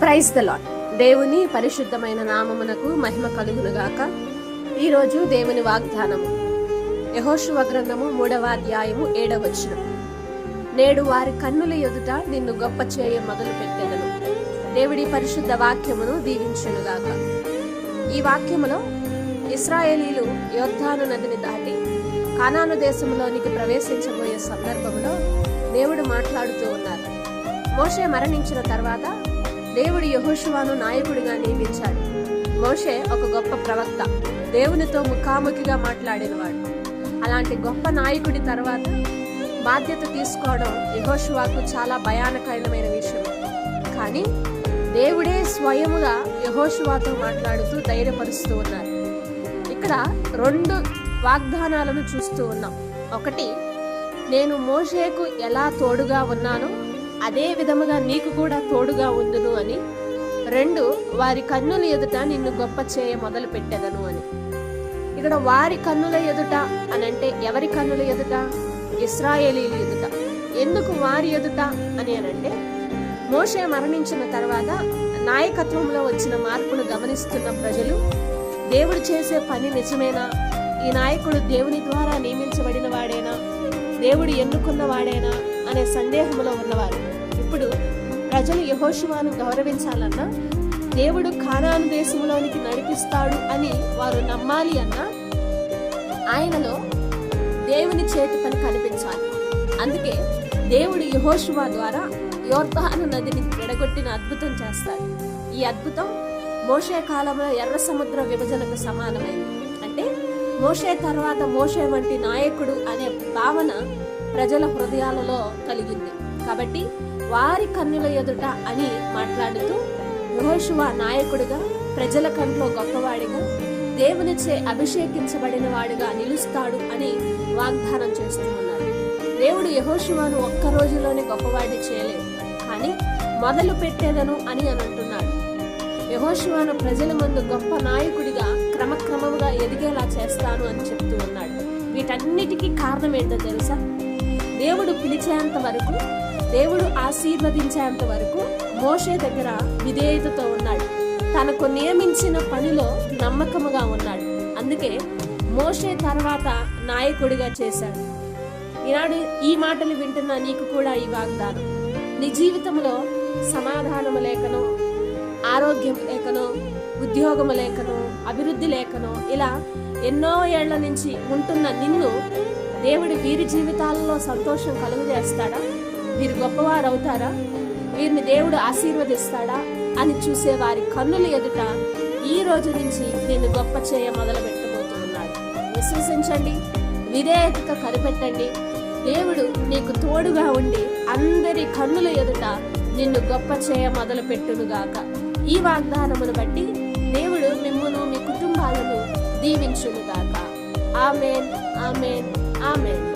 Praise the lord దేవుని పరిశుద్ధమైన నామమునకు మహిమ కలుగునుగాక. ఈరోజు దేవుని వాగ్దానము. యహోశువ గ్రంథము మూడవ అధ్యాయము ఏడవ నేడు వారి కన్నుల ఎదుట నిన్ను గొప్ప చేయ మొదలు పెట్టెదను. దేవుడి పరిశుద్ధ వాక్యమును దీవించునుగాక. ఈ వాక్యములో ఇస్రాయేలీలు యోద్ధాను నదిని దాటి కానాను దేశంలోనికి ప్రవేశించబోయే సందర్భంలో దేవుడు మాట్లాడుతూ ఉన్నారు. మోషే మరణించిన తర్వాత దేవుడు యహోషువాను నాయకుడిగా నియమించాడు. మోషే ఒక గొప్ప ప్రవక్త. దేవునితో ముఖాముఖిగా మాట్లాడినవాడు అలాంటి గొప్ప నాయకుడి తర్వాత బాధ్యత తీసుకోవడం యహోషువాకు చాలా భయానకరమైన విషయం. కానీ దేవుడే స్వయముగా యహోషువాతో మాట్లాడుతూ ధైర్యపరుస్తూ ఉన్నారు. ఇక్కడ రెండు వాగ్దానాలను చూస్తూ ఉన్నాం. ఒకటి నేను మోషేకు ఎలా తోడుగా ఉన్నానో అదే విధముగా నీకు కూడా తోడుగా ఉండును అని. రెండు వారి కన్నుల ఎదుట నిన్ను గొప్ప చేయ మొదలు పెట్టెదను అని. ఇక్కడ వారి కన్నుల ఎదుట అని అంటే ఎవరి కన్నుల ఎదుట? ఇస్రాయేలీల ఎదుట. ఎందుకు వారి ఎదుట అని అనంటే మోషే మరణించిన తర్వాత నాయకత్వంలో వచ్చిన మార్పును గమనిస్తున్న ప్రజలు దేవుడు చేసే పని నిజమేనా? ఈ నాయకుడు దేవుని ద్వారా నియమించబడిన వాడేనా? దేవుడు ఎన్నుకున్న వాడేనా? అనే సందేహంలో ఉన్నవారు. ఇప్పుడు ప్రజలు యహోశివాను గౌరవించాలన్నా దేవుడు ఖానాను దేశంలోనికి నడిపిస్తాడు అని వారు నమ్మాలి అన్నా ఆయనలో దేవుని చేతి పని కనిపించాలి. అందుకే దేవుడు యహోశివా ద్వారా యోర్ధాను నదిని విడగొట్టిన అద్భుతం చేస్తాడు. ఈ అద్భుతం మోషే కాలంలో ఎర్ర సముద్ర విభజనకు సమానమైంది. అంటే మోషే తర్వాత మోషే వంటి నాయకుడు అనే భావన ప్రజల హృదయాలలో కలిగింది. కాబట్టి వారి కన్నుల ఎదుట అని మాట్లాడుతూ యహోషువ నాయకుడిగా ప్రజల కంట్లో గొప్పవాడిగా దేవునిచే అభిషేకించబడిన వాడిగా నిలుస్తాడు అని వాగ్దానం చేస్తూ ఉన్నారు. దేవుడు యహోషువాను ఒక్క రోజులోనే గొప్పవాడిని చేయలేదు కానీ మొదలు పెట్టేదను అని అని అంటున్నాడు. యహోషువాను ప్రజల ముందు గొప్ప నాయకుడిగా క్రమక్రమముగా ఎదిగేలా చేస్తాను అని చెప్తూ ఉన్నాడు. వీటన్నిటికీ కారణం ఏంటో తెలుసా? దేవుడు పిలిచేంత వరకు దేవుడు ఆశీర్వదించేంత వరకు మోషే దగ్గర విధేయతతో ఉన్నాడు. తనకు నియమించిన పనిలో నమ్మకముగా ఉన్నాడు. అందుకే మోషే తర్వాత నాయకుడిగా చేశాడు. ఈనాడు ఈ మాటలు వింటున్న నీకు కూడా ఈ వాగ్దానం. నీ జీవితంలో సమాధానము లేకనో ఆరోగ్యం లేకనో ఉద్యోగము లేకనో అభివృద్ధి లేకనో ఇలా ఎన్నో ఏళ్ళ నుంచి ఉంటున్న నిన్ను దేవుడు వీరి జీవితాలలో సంతోషం కలుగజేస్తాడా? వీరు గొప్పవారు అవుతారా వీరిని దేవుడు ఆశీర్వదిస్తాడా అని చూసే వారి కన్నుల ఎదుట ఈ రోజు నుంచి నేను గొప్ప చేయ మొదలు పెట్టబోతున్నాను విశ్వసించండి విధేయతతో కనిపెట్టండి. దేవుడు నీకు తోడుగా ఉండి అందరి కన్నుల ఎదుట నిన్ను గొప్ప చేయ మొదలు పెట్టునుగాక ఈ వాగ్దానమును బట్టి దేవుడు మిమ్మును మీ కుటుంబాలను దీవించునుగాక. Amen amen amen.